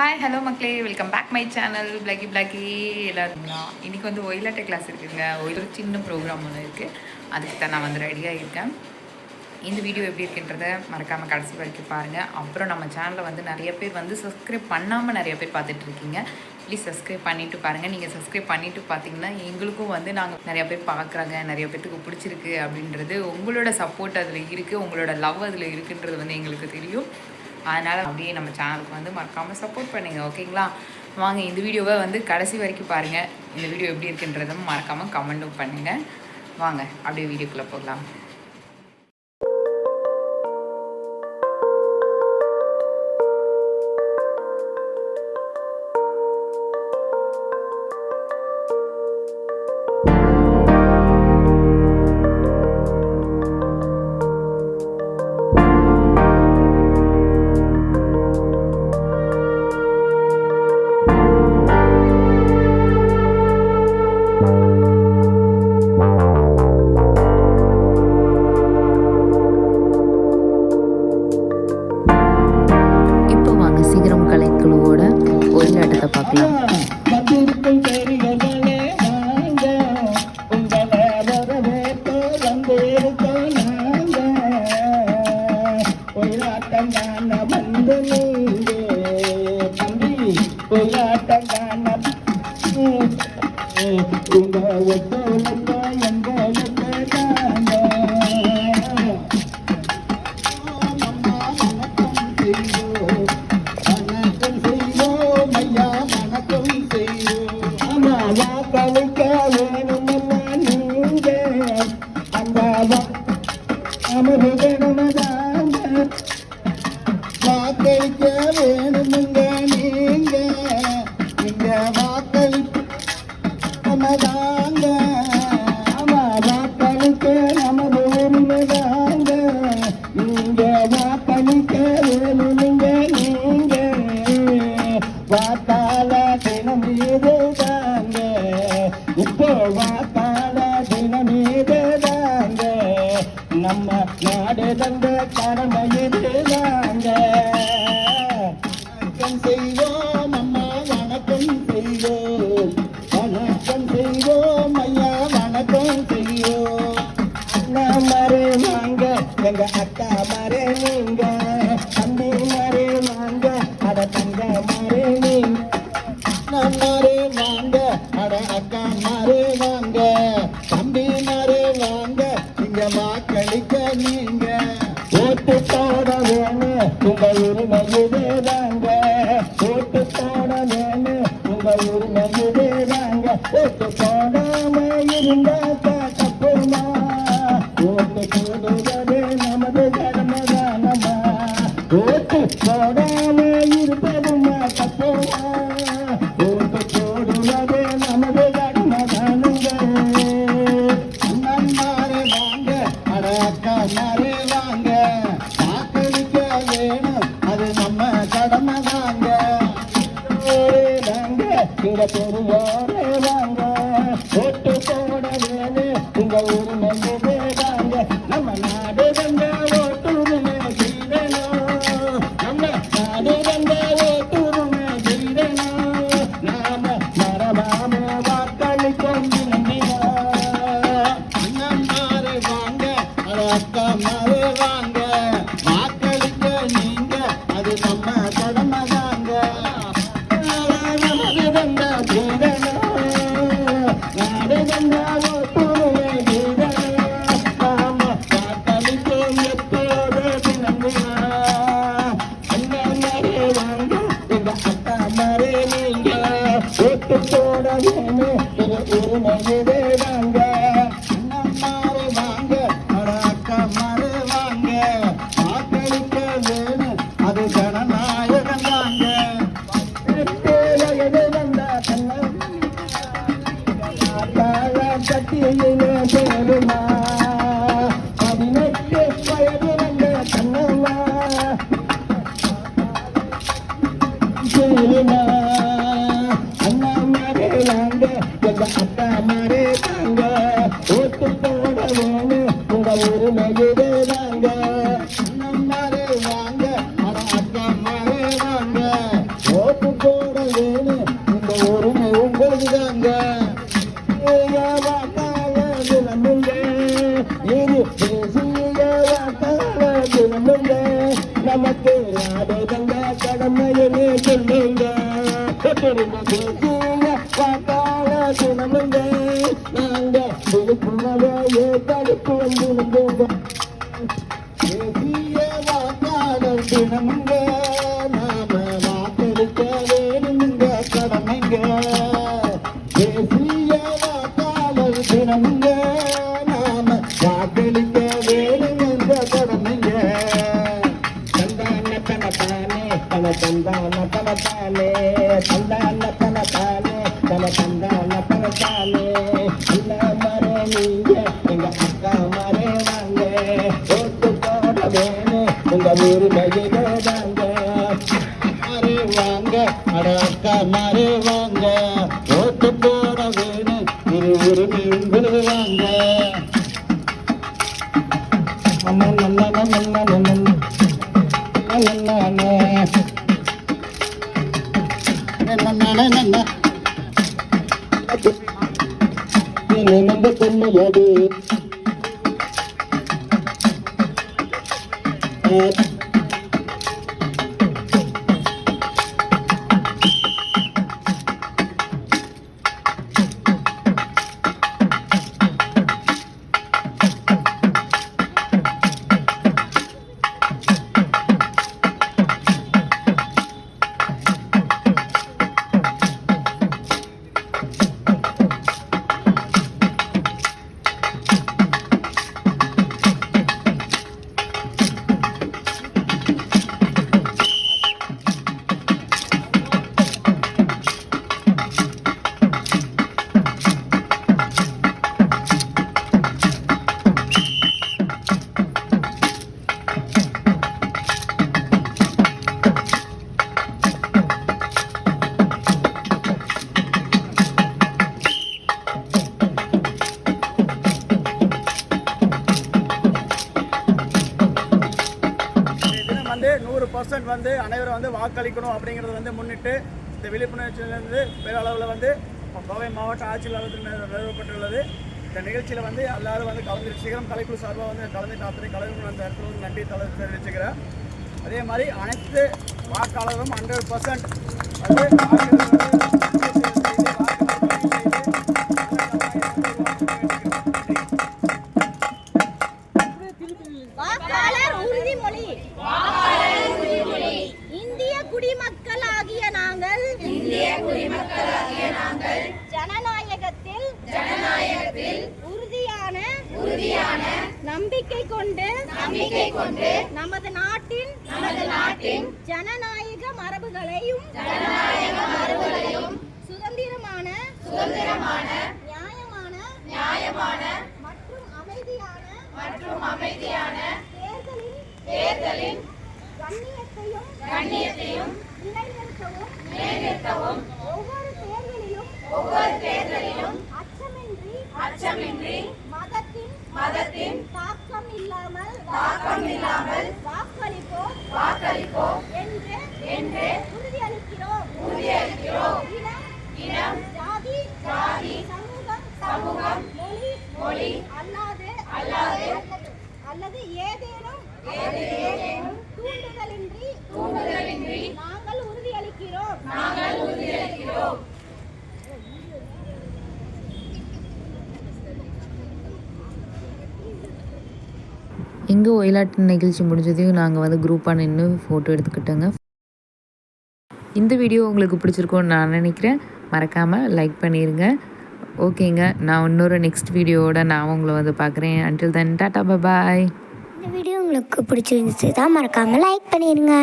Hi hello மக்களே. Welcome back my channel Blacky Blacky எல்லாருங்களா இன்றைக்கி வந்து ஒயிலாட்டை கிளாஸ் இருக்குதுங்க ஒரு சின்ன ப்ரோக்ராம் ஒன்று இருக்குது அதுக்கு தான் நான் வந்து ரெடியாக இருக்கேன். இந்த வீடியோ எப்படி இருக்குன்றத மறக்காமல் கடைசி வரைக்கும் பாருங்கள் அப்புறம் நம்ம சேனலை வந்து நிறைய பேர் வந்து சப்ஸ்கிரைப் பண்ணாமல் நிறைய பேர் பார்த்துட்ருக்கீங்க ப்ளீஸ் சப்ஸ்கிரைப் பண்ணிவிட்டு பாருங்கள் நீங்கள் சப்ஸ்கிரைப் பண்ணிவிட்டு பார்த்தீங்கன்னா எங்களுக்கும் வந்து நாங்கள் நிறையா பேர் பார்க்குறாங்க. நிறைய பேர்த்துக்கு பிடிச்சிருக்கு அப்படின்றது உங்களோட சப்போர்ட் அதில் இருக்குது உங்களோட லவ் அதில் இருக்குன்றது வந்து எங்களுக்கு தெரியும். அதனால் அப்படியே நம்ம சேனலுக்கு வந்து மறக்காமல் சப்போர்ட் பண்ணுங்கள் ஓகேங்களா வாங்க இந்த வீடியோவை வந்து கடைசி வரைக்கும் பாருங்கள் இந்த வீடியோ எப்படி இருக்குன்றதும் மறக்காமல் கமெண்ட்டும் பண்ணுங்கள் வாங்க அப்படியே வீடியோக்குள்ளே போகலாம். வாங்க சீக்கிரம் கலைக்குழுவோட ஒயிலாட்டத்தை பார்க்கலாம். வந்திருக்கும் பெரியவர்களே வாங்க உங்களை வரவேற்க ஒயிலாட்டம் காண Thank you. நம்ம நாடு தந்த கடமை இதுதாங்க வணக்கம் செய்வோம் அம்மா வணக்கம் செய்வோம். வணக்கம் செய்வோம் ஐயா வணக்கம் செய்வோம். அண்ணா மாரே வாங்க எங்க அக்கா மாரே நீங்க போடாம இருந்தா தாமரை தாங்க ஓட்டு போட வேணும் உங்க ஒரு மகிழ வாங்க அண்ணம்மாரே வாங்க அக்கம்மாரே வாங்க. ஓட்டு போட வேணும் உங்க ஒரு உங்களுதாங்க. வாங்க வாக்காளர் தினமுங்க நாம வாக்களிக்க வேணுங்க கடமைங்க தேசிய வாக்காளர் தினமுங்க நாம வாக்களிக்க வேணுங்க கடமைங்க தந்தான தனத்தானே தன தந்தான தனத்தானே தந்தான தனத்தானே தன தந்தான தனத்தானே இல்ல மரே எங்க அக்கா உங்க உரிமையிலே தாங்க வாங்க அட அக்கா வாங்க ஓட்டு போட வேணும் இரு உரிமை உங்களுக்கு வாங்க வந்து அனைவரும் வந்து வாக்களிக்கணும் அப்படிங்கிறது வந்து முன்னிட்டு இந்த விழிப்புணர்ச்சியிலிருந்து பேரளவில் வந்து கோவை மாவட்ட ஆட்சியாளர்கள் நிறுவப்பட்டுள்ளது. இந்த நிகழ்ச்சியில் வந்து எல்லாரும் வந்து கலந்து சீக்கிரம் கலைக்குழு சார்பாக வந்து கலந்து அத்தனை கலைஞர்கள் அந்த இடத்துல வந்து நன்றி தலை தெரிவிச்சுக்கிறேன். அதே மாதிரி அனைத்து வாக்காளரும் ஹண்ட்ரட் பர்சன்ட் வந்து கொண்டு நம்பிக்கை கொண்டு நமது நாட்டின் நமது நாட்டின் ஜனநாயக மரபுகளையும் ஜனநாயக மரபுகளையும் சுதந்திரமான சுதந்திரமான நியாயமான நியாயமான மற்றும் அமைதியான மற்றும் அமைதியான தேர்தலின் தேர்தலின் கண்ணியத்தையும் கண்ணியத்தையும் நிலைநிறுத்தவும் நிலைநிறுத்தவும் ஒவ்வொரு தேர்தலிலும் ஒவ்வொரு தேர்தலிலும் அச்சமின்றி அச்சமின்றி மதத்தின் மதத்தின் தாக்கம் இல்லாமல் எங்கே ஒயிலாட்டு நிகழ்ச்சி முடிஞ்சதையும் நாங்கள் வந்து குரூப்பாக நின்று ஃபோட்டோ எடுத்துக்கிட்டோங்க. இந்த வீடியோ உங்களுக்கு பிடிச்சிருக்கோன்னு நான் நினைக்கிறேன். மறக்காமல் லைக் பண்ணிடுங்க ஓகேங்க நான் இன்னொரு நெக்ஸ்ட் வீடியோவோட நான் உங்களை வந்து பார்க்குறேன். அன்டில் தென் டாட்டா பாய் இந்த வீடியோ உங்களுக்கு பிடிச்சிருந்துச்சு தான் மறக்காமல் லைக் பண்ணிடுங்க